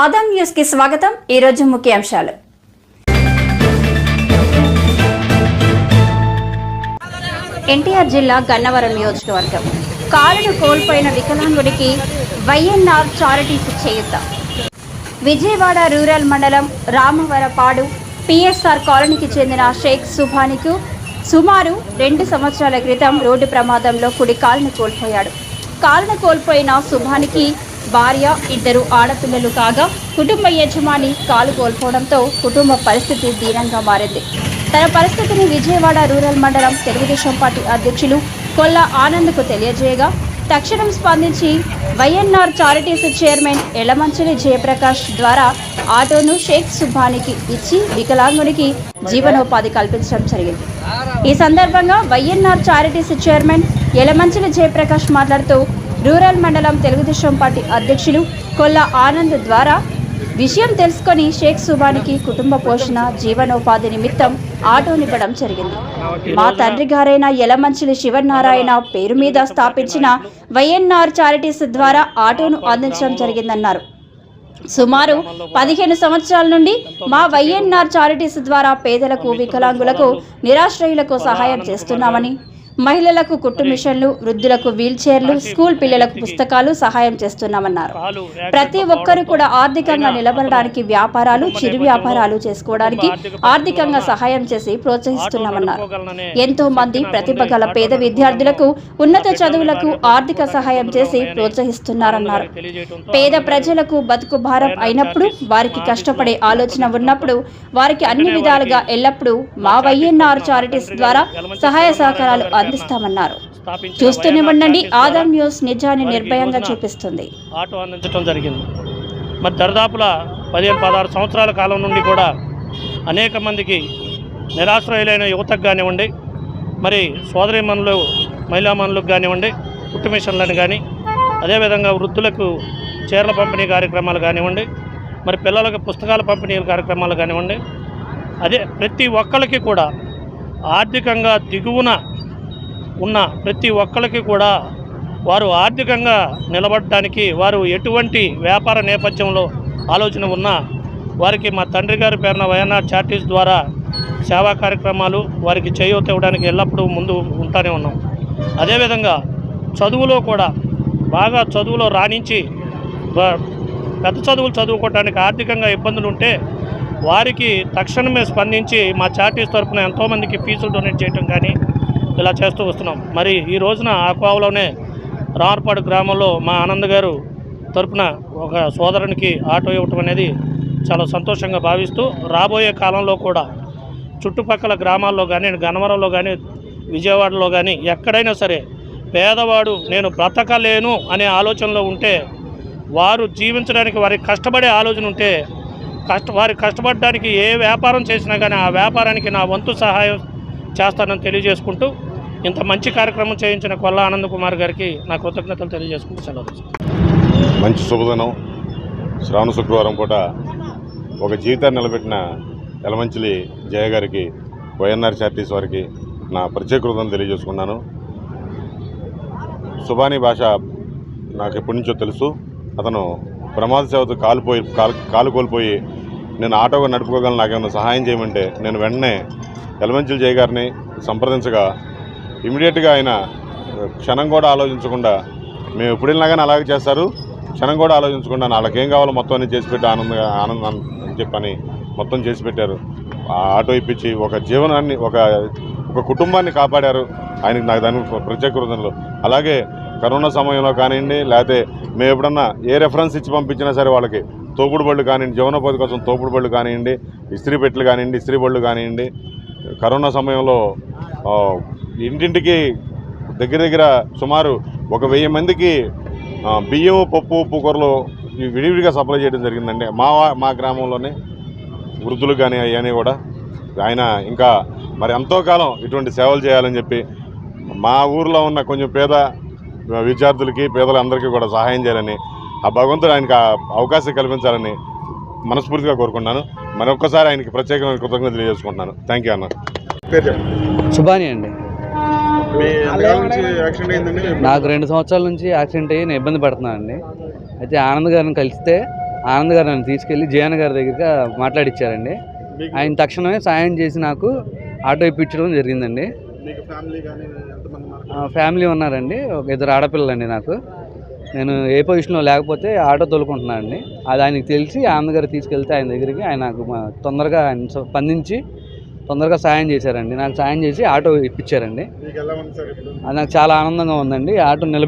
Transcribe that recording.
ఆదాం న్యూస్కి స్వాగతం. ఈ రోజు ముఖ్యాంశాలు. ఎన్టీఆర్ జిల్లా గన్నవరం నియోజకవర్గం. కాలును కోల్పోయిన వికలాంగుడికి వైఎన్ఆర్ చారిటీస్ చేయుత. విజయవాడ రూరల్ మండలం రామవరపాడు పిఎస్ఆర్ కాలనీకి చెందిన షేక్ సుభానికు సుమారు రెండు సంవత్సరాల క్రితం రోడ్డు ప్రమాదంలో కుడి కాలును కోల్పోయాడు. కాలును కోల్పోయిన సుభానికి భార్య ఇద్దరు ఆడపిల్లలు కాగా కుటుంబ యజమాని కాలు కోల్పోవడంతో కుటుంబ పరిస్థితి దీనంగా మారింది. తన పరిస్థితిని విజయవాడ రూరల్ మండలం తెలుగుదేశం పార్టీ అధ్యక్షులు కొల్ల ఆనంద్కు తెలియజేయగా తక్షణం స్పందించి YNR charities chairman Elamanchili Jayaprakash ద్వారా ఆటోను షేక్ సుబ్బానికి ఇచ్చి వికలాంగునికి జీవనోపాధి కల్పించడం జరిగింది. ఈ సందర్భంగా YNR charities chairman Yelamanchili Jayaprakash మాట్లాడుతూ రూరల్ మండలం తెలుగుదేశం పార్టీ అధ్యక్షులు కొల్ల ఆనంద్ ద్వారా విషయం తెలుసుకొని షేక్ సుబానికి కుటుంబ పోషణ జీవనోపాధి నిమిత్తం ఆటోనివ్వడం జరిగింది. మా తండ్రి గారైన యలమంచిలి శివనారాయణ పేరు మీద స్థాపించిన వైఎన్ఆర్ చారిటీస్ ద్వారా ఆటోను అందించడం జరిగిందన్నారు. సుమారు పదిహేను సంవత్సరాల నుండి మా వైఎన్ఆర్ చారిటీస్ ద్వారా పేదలకు వికలాంగులకు నిరాశ్రయులకు సహాయం చేస్తున్నామని మహిళలకు కుట్టు మిషన్లు వృద్ధులకు వీల్ చైర్లు స్కూల్ పిల్లలకు పుస్తకాలు సహాయం చేస్తున్నామన్నారు. ప్రతి ఒక్కరు కూడా ఆర్థికంగా నిలబడడానికి వ్యాపారాలు చిరు వ్యాపారాలు చేసుకోవడానికి ఆర్థికంగా సహాయం చేసి ప్రోత్సహిస్తున్నామన్నారు. ఎంతో మంది ప్రతిభ గల పేద విద్యార్థులకు ఉన్నత చదువులకు ఆర్థిక సహాయం చేసి ప్రోత్సహిస్తున్నారన్నారు. పేద ప్రజలకు బతుకు భారం అయినప్పుడు వారికి కష్టపడే ఆలోచన ఉన్నప్పుడు వారికి అన్ని విధాలుగా ఎల్లప్పుడూ మా వైఎన్ఆర్ చారిటీస్ ద్వారా సహాయ సహకారాలు అందిస్తామన్నారు చూస్తూనే ఉండండి. ఆదాం న్యూస్ నిజాన్ని నిర్భయంగా చూపిస్తుంది. ఆటో అందించడం జరిగింది. మరి దరిదాపుల పదిహేను పదహారు సంవత్సరాల కాలం నుండి కూడా అనేక మందికి నిరాశ్రయులైన యువతకు కానివ్వండి మరి సోదరిమణులు మహిళామణులకు కానివ్వండి కుట్టు మిషన్లను కానీ అదేవిధంగా వృద్ధులకు చీరల పంపిణీ కార్యక్రమాలు కానివ్వండి మరి పిల్లలకు పుస్తకాల పంపిణీ కార్యక్రమాలు కానివ్వండి అదే ప్రతి ఒక్కరికి కూడా ఆర్థికంగా దిగువన ఉన్న ప్రతి ఒక్కరికి కూడా వారు ఆర్థికంగా నిలబడటానికి వారు ఎటువంటి వ్యాపార నేపథ్యంలో ఆలోచన ఉన్నా వారికి మా తండ్రి గారి పేరున వైఎన్ఆర్ చార్టీస్ ద్వారా సేవా కార్యక్రమాలు వారికి చేయూత ఇవ్వడానికి ఎల్లప్పుడూ ముందు ఉంటానే ఉన్నాం. అదేవిధంగా చదువులో కూడా బాగా చదువులో రాణించి పెద్ద చదువులు చదువుకోవడానికి ఆర్థికంగా ఇబ్బందులు ఉంటే వారికి తక్షణమే స్పందించి మా చార్టీస్ తరఫున ఎంతోమందికి ఫీజులు డొనేట్ చేయటం కానీ ఇలా చేస్తూ వస్తున్నాం. మరి ఈ రోజున ఆ కోవలోనే గ్రామంలో మా ఆనంద్ గారు తరపున ఒక సోదరునికి ఆటో ఇవ్వటం అనేది చాలా సంతోషంగా భావిస్తూ రాబోయే కాలంలో కూడా చుట్టుపక్కల గ్రామాల్లో కానీ గన్నవరంలో కానీ విజయవాడలో కానీ ఎక్కడైనా సరే పేదవాడు నేను బ్రతకలేను అనే ఆలోచనలో ఉంటే వారు జీవించడానికి వారికి కష్టపడే ఆలోచన ఉంటే కష్ట వారి కష్టపడడానికి ఏ వ్యాపారం చేసినా కానీ ఆ వ్యాపారానికి నా వంతు సహాయం చేస్తానని తెలియజేసుకుంటూ ఇంత మంచి కార్యక్రమం చేయించిన కొల్ల ఆనంద్ కుమార్ గారికి నా కృతజ్ఞతలు తెలియజేసుకుంటూ సెలవు మంచి శుభదినం. శ్రావణ శుక్రవారం పూట ఒక జీవితాన్ని నిలబెట్టిన ఎలమంచిలి జయ గారికి వైఎన్ఆర్ వారికి నా ప్రత్యేక కృతజ్ఞతలు తెలియజేసుకున్నాను. సుబానీ భాష నాకు ఎప్పటి నుంచో తెలుసు. అతను ప్రమాద సేవతో కాలుపోయి కాలు కాలు కోల్పోయి నేను ఆటోగా నడుపుకోగలను నాకేమైనా సహాయం చేయమంటే నేను వెంటనే ఎలమంచిలి జయ గారిని సంప్రదించగా ఇమీడియట్గా ఆయన క్షణం కూడా ఆలోచించకుండా మేము ఎప్పుడు వెళ్ళినా కానీ అలాగే చేస్తారు. క్షణం కూడా ఆలోచించకుండా వాళ్ళకి ఏం కావాలో మొత్తం అన్ని చేసి పెట్టి ఆనందంగా ఆనందం అని చెప్పని మొత్తం చేసి పెట్టారు. ఆ ఆటో ఇప్పించి ఒక జీవనాన్ని ఒక ఒక కుటుంబాన్ని కాపాడారు. ఆయనకి నాకు దాని ప్రత్యేక కృతజ్ఞతలు అలాగే కరోనా సమయంలో కానివ్వండి లేకపోతే మేము ఎప్పుడన్నా ఏ రెఫరెన్స్ ఇచ్చి పంపించినా సరే వాళ్ళకి తోపుడు బళ్ళు కానివ్వండి జీవనోపాధి కోసం తోపుడు బళ్ళు కానివ్వండి ఇస్త్రీ పెట్టెలు కానివ్వండి ఇస్త్రీ బళ్ళు కానివ్వండి కరోనా సమయంలో ఇంటింటికి దగ్గర దగ్గర సుమారు ఒక వెయ్యి మందికి బియ్యం పప్పు ఉప్పు కూరలు విడివిడిగా సప్లై చేయడం జరిగిందండి. మా మా గ్రామంలోనే వృద్ధులు కానీ అవన్నీ కూడా ఆయన ఇంకా మరి ఎంతో కాలం ఇటువంటి సేవలు చేయాలని చెప్పి మా ఊర్లో ఉన్న కొంచెం పేద విద్యార్థులకి పేదలందరికీ కూడా సహాయం చేయాలని ఆ భగవంతుడు ఆయనకి ఆ అవకాశం కల్పించాలని మనస్ఫూర్తిగా కోరుకుంటున్నాను. మరొక్కసారి ఆయనకి ప్రత్యేకమైన కృతజ్ఞతలు తెలియజేసుకుంటున్నాను. థ్యాంక్ యూ అన్న. సుబాని అండి. నాకు రెండు సంవత్సరాల నుంచి యాక్సిడెంట్ అయ్యి నేను ఇబ్బంది పడుతున్నాను అండి. అయితే ఆనంద్ గారిని కలిస్తే ఆనంద్ గారు నన్ను తీసుకెళ్ళి జయన్ గారి దగ్గర మాట్లాడిచ్చారండి. ఆయన తక్షణమే సాయం చేసి నాకు ఆటో ఇప్పించడం జరిగిందండి. మీకు ఫ్యామిలీ కానీ ఎంతమంది ఉన్నారు? ఆ, ఫ్యామిలీ ఉన్నారండి. ఒక ఇద్దరు ఆడపిల్లలండి నాకు. నేను ఏ పొజిషన్లో లేకపోతే ఆటో తోలుకుంటున్నానండి అది ఆయనకి తెలిసి ఆనంద్ గారు తీసుకెళ్తే ఆయన దగ్గరికి ఆయన నాకు తొందరగా ఆయన స్పందించి తొందరగా సాయం చేశారండి. నాకు సాయం చేసి ఆటో ఇప్పించారండి. నాకు చాలా ఆనందంగా ఉందండి. ఆటో నిలబెట్టి